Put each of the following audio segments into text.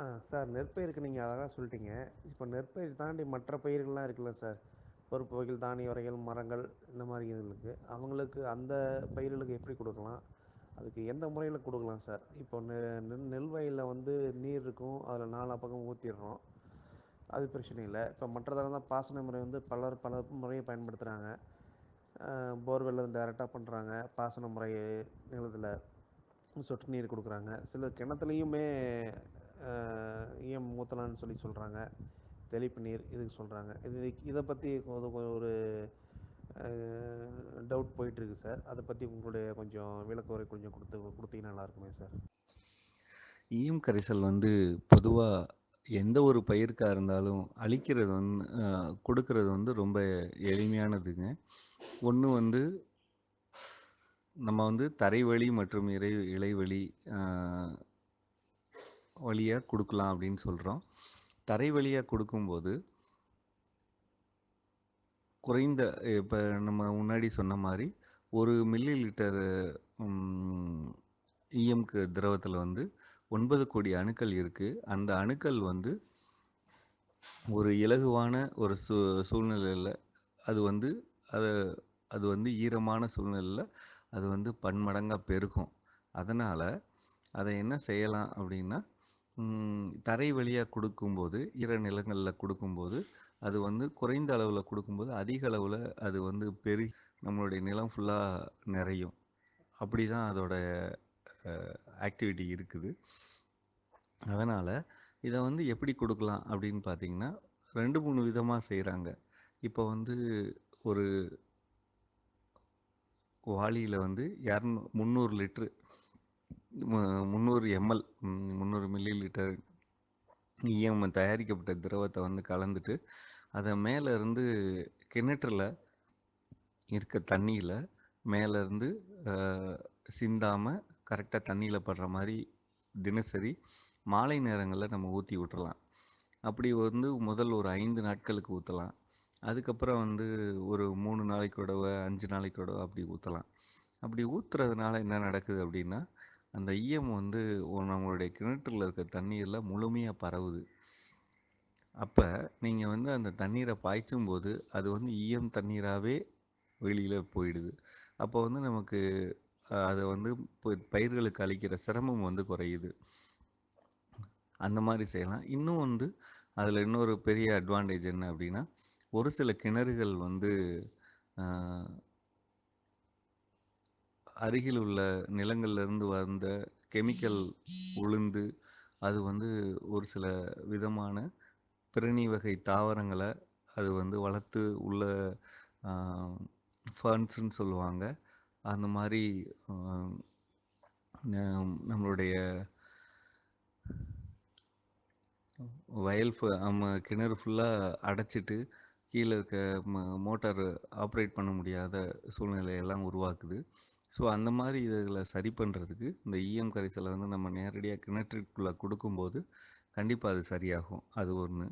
ஆ sir நெற்பயிருக்கு நீங்கள் அழகாக சொல்லிட்டீங்க. இப்போ நெற்பயிர் தாண்டி மற்ற பயிர்கள்லாம் இருக்குல்ல சார்? பருப்பு வகைகள் தானிய வகைகள் மரங்கள் இந்த மாதிரி இதுகளுக்கு அவங்களுக்கு அந்த பயிர்களுக்கு எப்படி கொடுக்கலாம்? அதுக்கு எந்த முறையில் கொடுக்கலாம் சார்? இப்போ நெ நெல் நெல் வயலில் வந்து நீர் இருக்கும். அதில் நாலா பக்கம் ஊற்றிடுறோம் அது பிரச்சனை இல்லை. இப்போ மற்றதெல்லாம் தான் பாசன முறை வந்து பலர் பல முறையை பயன்படுத்துகிறாங்க போர்வெல்ல டேரெக்டாக பண்ணுறாங்க பாசன முறை நிலத்தில் சொட்டு நீர் கொடுக்குறாங்க. சில கிணத்துலையுமே ஈயம் ஊற்றலான்னு சொல்லி சொல்கிறாங்க தெளிப்பு நீர் இதுக்கு சொல்கிறாங்க இது இதை பற்றி ஒரு ஒரு டவுட் போயிட்டுருக்கு சார் அதை பற்றி உங்களுடைய கொஞ்சம் விளக்கவுரை கொஞ்சம் கொடுத்து கொடுத்தீங்கன்னா நல்லாயிருக்குமே சார் ஈயம் கரைசல் வந்து பொதுவாக எந்த ஒரு பயிருக்காக இருந்தாலும் அழிக்கிறது வந்து கொடுக்கறது வந்து ரொம்ப எளிமையானதுங்க. ஒன்று வந்து நம்ம வந்து தரைவழி மற்றும் இறை இலைவழி வழியாக கொடுக்கலாம் அப்படின்னு சொல்கிறோம் தரை வழியாக கொடுக்கும்போது குறைந்த இப்போ நம்ம முன்னாடி சொன்ன மாதிரி ஒரு மில்லி லிட்டர் இஎம்கு திரவத்தில் வந்து ஒன்பது கோடி அணுக்கள் இருக்குது அந்த அணுக்கள் வந்து ஒரு இலகுவான ஒரு சூ சூழ்நிலையில் அது வந்து அதை அது வந்து ஈரமான சூழ்நிலையில் அது வந்து பன்மடங்காக பெருகும். அதனால் அதை என்ன செய்யலாம் அப்படின்னா, ம் தரை வழியா குடுக்கும்போது, ஈர நிலங்கள்ல குடுக்கும்போது, அது வந்து குறைந்த அளவுல குடுக்கும்போது, அதிக அளவுல அது வந்து பெருகி நம்மளுடைய நிலம் ஃபுல்லா நிறையும். அப்படிதான் அதோட அ ஆக்டிவிட்டி இருக்குது. அதனால, இத வந்து எப்படி குடுக்கலாம் அப்படின்னு பார்த்தீங்கன்னா, 2, 3 விதமா செய்றாங்க. இப்ப வந்து ஒரு வாளியில வந்து 200 300 லிட்டரு மு 300 எம்.எல். முந்நூறு மில்லி லிட்டர் ஈயம் தயாரிக்கப்பட்ட திரவத்தை வந்து கலந்துட்டு, அதை மேலேருந்து கிணற்றில் இருக்க தண்ணியில் மேலேருந்து சிந்தாமல் கரெக்டாக தண்ணியில் படுற மாதிரி தினசரி மாலை நேரங்களில் நம்ம ஊற்றி விட்டுறலாம். அப்படி வந்து முதல் ஒரு ஐந்து நாட்களுக்கு ஊற்றலாம் அதுக்கப்புறம் வந்து ஒரு மூணு நாளைக்கு ஒரு தடவ, 5 நாளைக்கு உடவை அப்படி ஊற்றலாம் அப்படி ஊற்றுறதுனால என்ன நடக்குது அப்படின்னா, அந்த ஈயம் வந்து நம்மளுடைய கிணற்றில் இருக்க தண்ணீரில் முழுமையாக பரவுது. அப்போ நீங்கள் வந்து அந்த தண்ணீரை பாய்ச்சும் போது அது வந்து ஈயம் தண்ணீராகவே வெளியில் போயிடுது. அப்போ வந்து நமக்கு அதை வந்து பயிர்களுக்கு அளிக்கிற சிரமம் வந்து குறையுது. அந்த மாதிரி செய்யலாம். இன்னும் வந்து அதில் இன்னொரு பெரிய அட்வான்டேஜ் என்ன அப்படின்னா, ஒரு சில கிணறுகள் வந்து அருகில் உள்ள நிலங்கள்லேருந்து வந்த கெமிக்கல் உளுந்து, அது வந்து ஒரு சில விதமான பிரணி வகை தாவரங்களை அது வந்து வளர்த்து உள்ள ஃபர்ன்ஸுன்னு சொல்லுவாங்க. அந்த மாதிரி நம்மளுடைய வயல் ஃபு நம்ம கிணறு ஃபுல்லாக அடைச்சிட்டு, கீழே இருக்க ம மோட்டார் ஆப்ரேட் பண்ண முடியாத சூழ்நிலையெல்லாம் உருவாக்குது. ஸோ அந்த மாதிரி இதுகளை சரி பண்ணுறதுக்கு இந்த ஈயம் கரைசலை வந்து நம்ம நேரடியாக கிணற்றுக்குள்ளே கொடுக்கும்போது கண்டிப்பாக அது சரியாகும். அது ஒன்று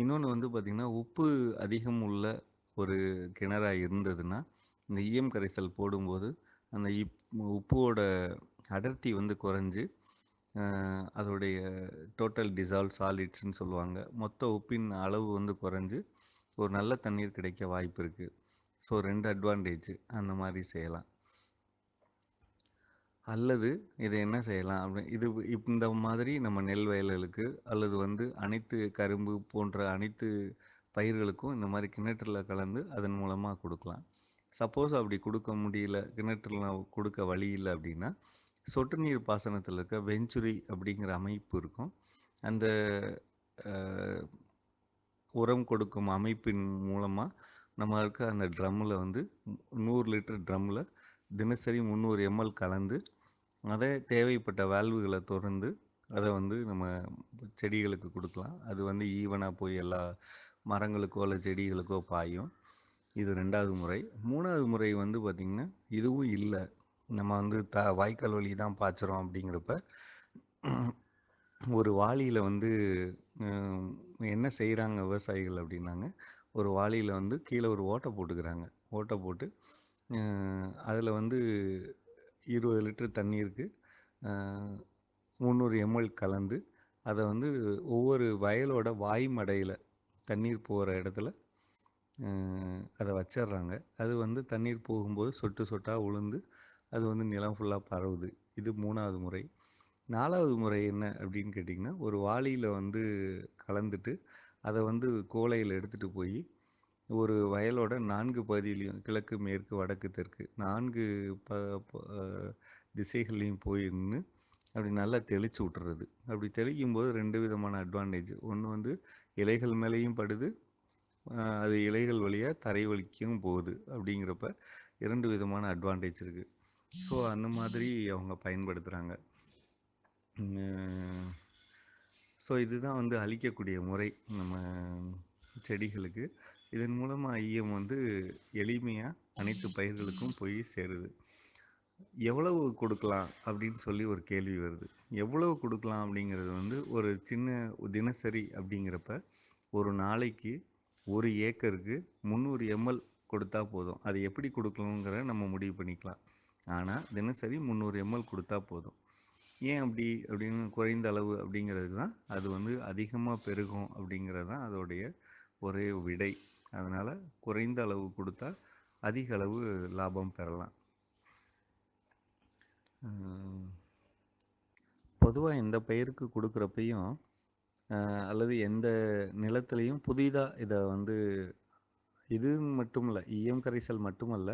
இன்னொன்று வந்து பார்த்திங்கன்னா உப்பு அதிகம் உள்ள ஒரு கிணறாக இருந்ததுன்னா, இந்த ஈயம் கரைசல் போடும்போது, அந்த இப் உப்போட அடர்த்தி வந்து குறைஞ்சு, அதோடைய டோட்டல் டிசால்வ் சாலிட்ஸ்ன்னு சொல்லுவாங்க. மொத்த உப்பின் அளவு வந்து குறைஞ்சு, ஒரு நல்ல தண்ணீர் கிடைக்க வாய்ப்பு இருக்குது ஸோ ரெண்டு அட்வான்டேஜ் அந்த மாதிரி செய்யலாம். அல்லது இதை என்ன செய்யலாம் அப்படி இது இந்த மாதிரி நம்ம நெல் வயல்களுக்கு அல்லது வந்து அனைத்து கரும்பு போன்ற அனைத்து பயிர்களுக்கும் இந்த மாதிரி கிணற்றில் கலந்து அதன் மூலமாக கொடுக்கலாம் சப்போஸ் அப்படி கொடுக்க முடியல, கிணற்றில் கொடுக்க வழி இல்லை அப்படின்னா, சொட்டு நீர் பாசனத்தில் இருக்க வெஞ்சுரி அப்படிங்கிற அமைப்பு இருக்கும். அந்த உரம் கொடுக்கும் அமைப்பின் மூலமாக நம்ம இருக்க அந்த ட்ரம்மில் வந்து நூறு லிட்டர் ட்ரம்மில் தினசரி 300 எம்.எல். கலந்து, அதை தேவைப்பட்ட வால்வுகளை திறந்து அதை வந்து நம்ம செடிகளுக்கு கொடுக்கலாம் அது வந்து ஈவனாக போய் எல்லா மரங்களுக்கோ, இல்லை செடிகளுக்கோ பாயும். இது ரெண்டாவது முறை. மூணாவது முறை வந்து பார்த்திங்கன்னா இதுவும் இல்லை நம்ம வந்து த வாய்க்கால் வழி தான் பாய்ச்சுறோம் அப்படிங்கிறப்ப, ஒரு வாளியில் வந்து என்ன செய்கிறாங்க விவசாயிகள் அப்படின்னாங்க, ஒரு வாளியில் வந்து கீழே ஒரு ஓட்டை போட்டுக்கிறாங்க. ஓட்டை போட்டு, அதில் வந்து 20 லிட்டர் தண்ணீருக்கு அ 300 எம்.எல். கலந்து, அதை வந்து ஒவ்வொரு வயலோட வாய்மடையில் தண்ணீர் போகிற இடத்துல அதை வச்சிடுறாங்க அது வந்து தண்ணீர் போகும்போது சொட்டு சொட்டாக உளுந்து அது வந்து நிலம் ஃபுல்லாக பரவுது. இது மூணாவது முறை. நாலாவது முறை என்ன அப்படின்னு கேட்டிங்கன்னா ஒரு வாளியில் வந்து கலந்துட்டு அதை வந்து கோலையில் எடுத்துகிட்டு போய் ஒரு வயலோட நான்கு பகுதியிலையும் கிழக்கு மேற்கு வடக்கு தெற்கு நான்கு ப திசைகள்லையும் போய் நின்று அப்படி நல்லா தெளிச்சு விட்டுறது. அப்படி தெளிக்கும் போது ரெண்டு விதமான அட்வான்டேஜ் ஒன்று வந்து இலைகள் மேலேயும் படுது. அது இலைகள் வழியாக தரை வலிக்கும் போகுது அப்படிங்கிறப்ப இரண்டு விதமான அட்வான்டேஜ் இருக்குது ஸோ அந்த மாதிரி அவங்க பயன்படுத்துகிறாங்க ஸோ இதுதான் வந்து அழிக்கக்கூடிய முறை. நம்ம செடிகளுக்கு. இதன் மூலமாக ஐயம் வந்து எளிமையாக அனைத்து பயிர்களுக்கும் போய் சேருது. எவ்வளவு கொடுக்கலாம் அப்படின்னு சொல்லி ஒரு கேள்வி வருது. எவ்வளவு கொடுக்கலாம் அப்படிங்கிறது வந்து ஒரு சின்ன தினசரி அப்படிங்கிறப்ப ஒரு நாளைக்கு ஒரு ஏக்கருக்கு முந்நூறு எம்எல் கொடுத்தா போதும். அது எப்படி கொடுக்கணுங்கிற நம்ம முடிவு பண்ணிக்கலாம். ஆனால் தினசரி முந்நூறு எம்எல் கொடுத்தா போதும். ஏன் அப்படி அப்படின்னு குறைந்த அளவு அப்படிங்கிறது தான். அது வந்து அதிகமாக பெருகும் அப்படிங்கிறது தான் அதோடைய ஒரே விடை. அதனால் குறைந்த அளவு கொடுத்தா அதிக அளவு லாபம் பெறலாம். பொதுவாக எந்த பயிருக்கு கொடுக்குறப்பையும் அல்லது எந்த நிலத்துலையும் புதிதாக இதை வந்து இது மட்டும் இல்லை ஈயம் கரைசல் மட்டுமல்ல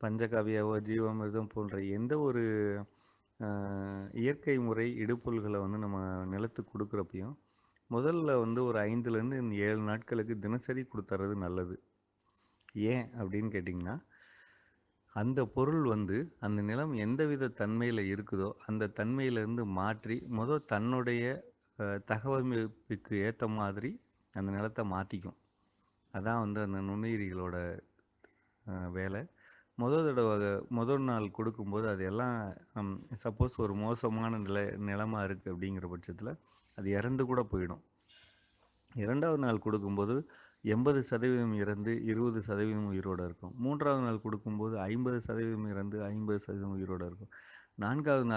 பஞ்சகாவியாவோ ஜீவாமிர்தம் போன்ற எந்த ஒரு இயற்கை முறை இடுபொருள்களை வந்து நம்ம நிலத்துக்கு கொடுக்குறப்பையும் முதல்ல வந்து ஒரு ஐந்துலேருந்து ஏழு நாட்களுக்கு தினசரி கொடுத்துறது நல்லது. ஏன் அப்படின்னு கேட்டிங்கன்னா அந்த பொருள் வந்து அந்த நிலம் எந்தவித தன்மையில் இருக்குதோ அந்த தன்மையிலேருந்து மாற்றி முதல் தன்னுடைய தகவமைப்புக்கு ஏற்ற மாதிரி அந்த நிலத்தை மாற்றிக்கும் அதான் வந்து அந்த நுண்ணுயிரிகளோட வேலை. முதல் தடவை முதல் நாள் கொடுக்கும்போது அது எல்லாம் சப்போஸ் ஒரு மோசமான நிலை நிலமா இருக்குது அப்படிங்கிற பட்சத்தில் அது இறந்து கூட போயிடும். இரண்டாவது நாள் கொடுக்கும்போது எண்பது சதவீதம் இறந்து இருபது சதவீதம் உயிரோடு இருக்கும். மூன்றாவது நாள் கொடுக்கும்போது ஐம்பது சதவீதம் இறந்து ஐம்பது சதவீதம் உயிரோடு இருக்கும். நான்காவது நாள்